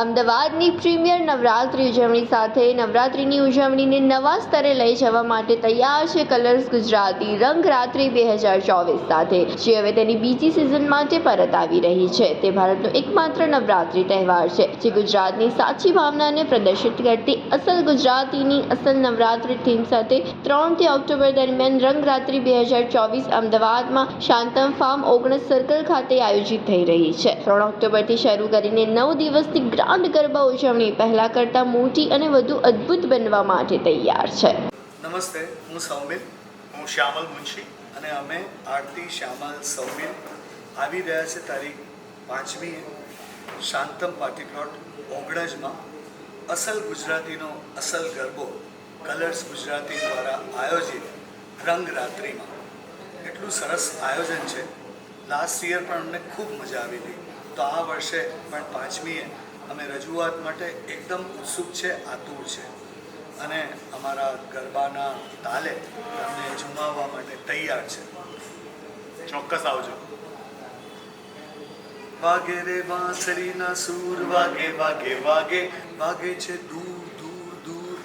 અમદાવાદની પ્રીમિયર નવરાત્રિ ઉજવણી સાથે નવરાત્રિની ઉજવણીને નવા સ્તરે લઈ જવા માટે તૈયાર છે કલર્સ ગુજરાતી રંગરાત્રિ બે હજાર ચોવીસ સાથે, જે હવે તેની બીજી સિઝન માટે પરત આવી રહી છે. તે ભારતનો એકમાત્ર નવરાત્રિ તહેવાર છે, જે ગુજરાતની સાચી ભાવનાને પ્રદર્શિત કરતી અસલ ગુજરાતીની અસલ નવરાત્રિ થીમ સાથે ત્રણથી ઓક્ટોબર દરમિયાન રંગરાત્રિ બે હજાર ચોવીસ અમદાવાદમાં શાંતમ ફાર્મ ઓગણસ સર્કલ ખાતે આયોજિત થઈ રહી છે. ત્રણ ઓક્ટોબરથી શરૂ કરીને નવ દિવસની ગ્રાન્ડ ગરબા ઉજવણી પહેલા કરતાં મોટી અને વધુ અદ્ભુત બનવા માટે તૈયાર છે. નમસ્તે, હું સૌમિલ, હું શ્યામલ મુનશી અને અમે આરતી શ્યામલ સૌમિલ આવી રહ્યા છે તારીખ પાંચમીએ શાંતમ પાર્ટી પ્લોટ ઓગણજમાં. અસલ ગુજરાતીનો અસલ ગરબો કલર્સ ગુજરાતી દ્વારા આયોજિત રંગરાત્રિમાં એટલું સરસ આયોજન છે. લાસ્ટ યર પણ અમને ખૂબ મજા આવી હતી. તો આ વર્ષે પણ પાંચમીએ અમે રજૂઆત માટે એકદમ ઉત્સુક છે આતુર છે. અને અમારા ગરબાના તાલે તમને ઝુમાવવા માટે તૈયાર છે. ચોક્કસ આવજો. વાગે રે વાંસળીના સૂર, વાગે વાગે વાગે. વાગે છે દૂર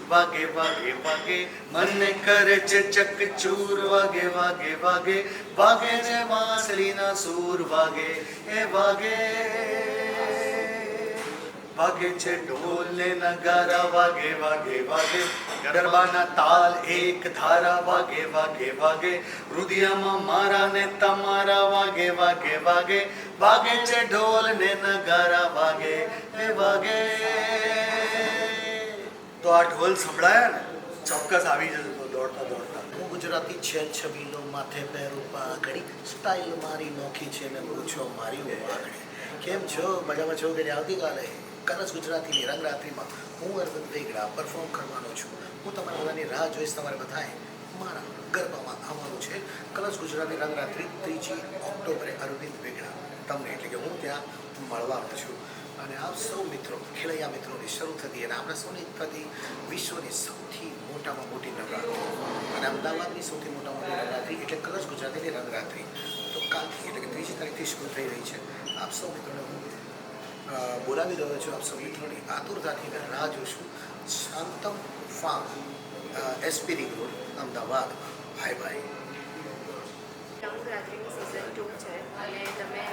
વાગે વાગે વાગે. મને કરે છે ચકચૂર. વાગે વાગે વાગે. વાગે રે વાંસળીના સૂર, વાગે. એ વાગે. વાગે છે ઢોલ ને નગારા, વાગે વાગે વાગે. ગરબાના તાલ એક ધારા, વાગે વાગે વાગે. રુદિયામાં મારા ને તમારા, વાગે વાગે વાગે. વાગે છે ઢોલ ને નગારા, વાગે એ વાગે. તો આ ઢોલ સંભળાયા ને, ચોક્કસ આવી જશે તો દોડતા દોડતા. હું ગુજરાતી છે છબીલો માથે પહેરું પાઘડી સ્ટાઇલ મારી નોખી છે ને પૂછો મારી વાગડી કેમ છો? મજામાં છો કે આવતીકાલે કલર્સ ગુજરાતીની રંગરાત્રિમાં હું અરવિંદ વેગડા પરફોર્મ કરવાનો છું. હું તમારા બધાની રાહ જોઈશ, તમારે બધાએ મારા ગરબામાં આવવાનું છે. કલશ ગુજરાતી રંગરાત્રિ ત્રીજી ઓક્ટોબરે અરવિંદ વેગડા તમને એટલે કે હું ત્યાં મળવાનો છું. અને આપ સૌ મિત્રો, ખેલૈયા મિત્રોની શરૂ થતી અને આપણા સૌની થતી વિશ્વની સૌથી મોટામાં મોટી નવરાત્રિ. અને અમદાવાદની સૌથી મોટામાં મોટી નવરાત્રિ એટલે કલચ ગુજરાતીની રંગરાત્રિ. તો કાલથી એટલે કે ત્રીજી તારીખથી શરૂ થઈ રહી છે. આપ સૌ મિત્રોને હું બોલાવી રહ્યો છું આપ સૌ મિત્રોની આતુરતાથી મેં રાહ જોશું. Shantam farm SP ring road અમદાવાદમાં ભાઈ ભાઈ રંગરાત્રિની સિઝન ટુ છે અને તમે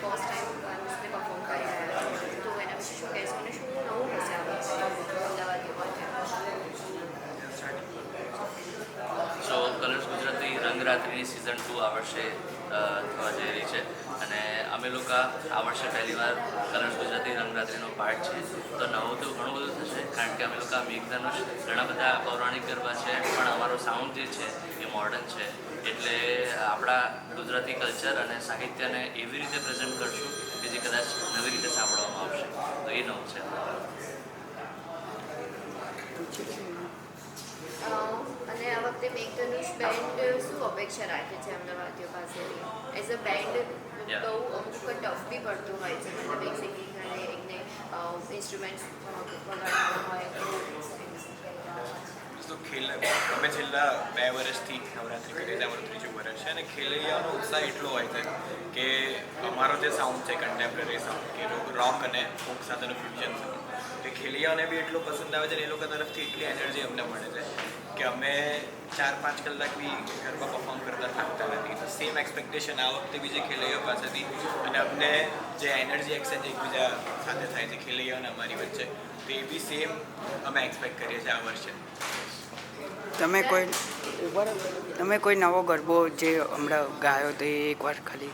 ફર્સ્ટ ટાઈમ ગાર્લ્સને પરફોર્મ કરી રહ્યા છો. તો એના વિશે શું કહેશો અને શું નવું હશે આ વખતે? અમદાવાદીઓ માટે સો કલર્સ ગુજરાતી રંગરાત્રિની સિઝન ટુ આવશે થવા જઈ રહી છે. અને અમે લોકો આ વર્ષે પહેલીવાર કલર્સ ગુજરાતી રંગરાત્રિનો પાર્ટ છે. તો નવું તો ઘણું બધું થશે, કારણ કે અમે લોકો મેઘધનુષ ઘણા બધા પૌરાણિક ગરબા છે, પણ અમારો સાઉન્ડ જે છે એ મોડર્ન છે. એટલે આપણા ગુજરાતી કલ્ચર અને સાહિત્યને એવી રીતે પ્રેઝન્ટ કરશું કે જે કદાચ નવી રીતે સાંભળવામાં આવશે. તો એ નવું છે. અને આ વખતે મેઘધનુષ બેન્ડ શું અપેક્ષા રાખે છે અમદાવાદીઓ પાસેથી? As a band. બહુ અમુક ટફ બી પડતું હોય છે. મતલબ એક સિંગિંગ અને એકને ઇન્સ્ટ્રુમેન્ટ્સ વગાડવાનું હોય તો ખેલ અમે છેલ્લા બે વર્ષથી નવરાત્રી કરીએ છીએ અમારું ત્રીજું વર્ષ છે અને ખેલૈયાનો ઉત્સાહ એટલો હોય છે કે અમારો જે સાઉન્ડ છે કન્ટેમ્પરરી સાઉન્ડ કે રોક અને ફોક સાથેનું ફ્યુઝન ખેલૈયાઓને બી એટલું પસંદ આવે છે અને એ લોકો તરફથી એટલી એનર્જી અમને મળે છે કે અમે ચાર પાંચ કલાક બી ગરબા પરફોર્મ કરતા થાકતા નથી. તો સેમ એક્સપેક્ટેશન આ વખતે બી જે ખેલૈયાઓ પાસેથી અને અમને જે એનર્જી એક્સચેન્જ એકબીજા સાથે થાય છે ખેલૈયાઓ અને અમારી વચ્ચે તો એ બી સેમ અમે એક્સપેક્ટ કરીએ છીએ આ વર્ષે. તમે કોઈ તમે કોઈ નવો ગરબો જે હમણાં ગાયો તો એ એકવાર ખાલી.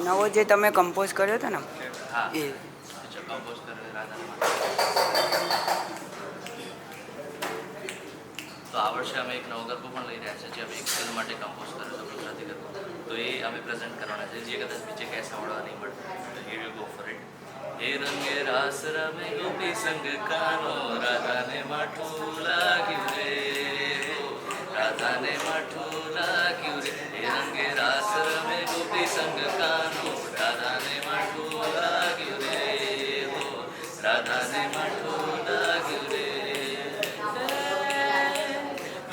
નવો જે તમે કમ્પોઝ કર્યો હતો ને? હા. એ. તો આ વર્ષે અમે એક નવો ગરબો પણ લઈ રહ્યા છીએ જે અમે એક ફિલ્મ માટે કમ્પોઝ કર્યો છે ગુજરાતી ગરબો. તો એ અમે પ્રેઝન્ટ કરવાના છે જે કદાચ બીજે ક્યાંય સાંભળવા નહીં મળે. Here you go for it હે રંગે રાસ રમે ગોપી સંગ કાનો રાધાને માઠું લાગ્યું રે. રાધાને માઠું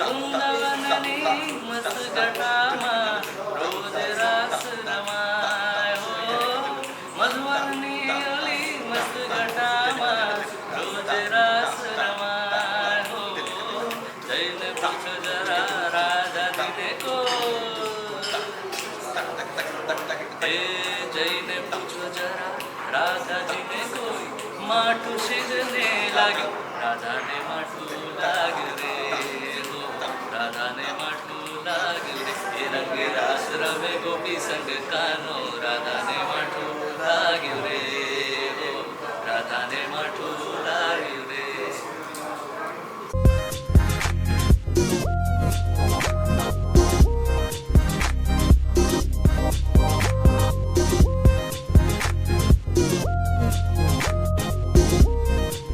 વૃંદાવનની મસગટામાં રોજ રાસ રમાય. હો મધુવનની અલી મસગટામાં રોજ જઈને પૂછ જરા રાજા દીને કો હે જઈને પૂછ જરા રાધાજીને કોઈ માટું સિજને લાગ્યું. sangkar orang.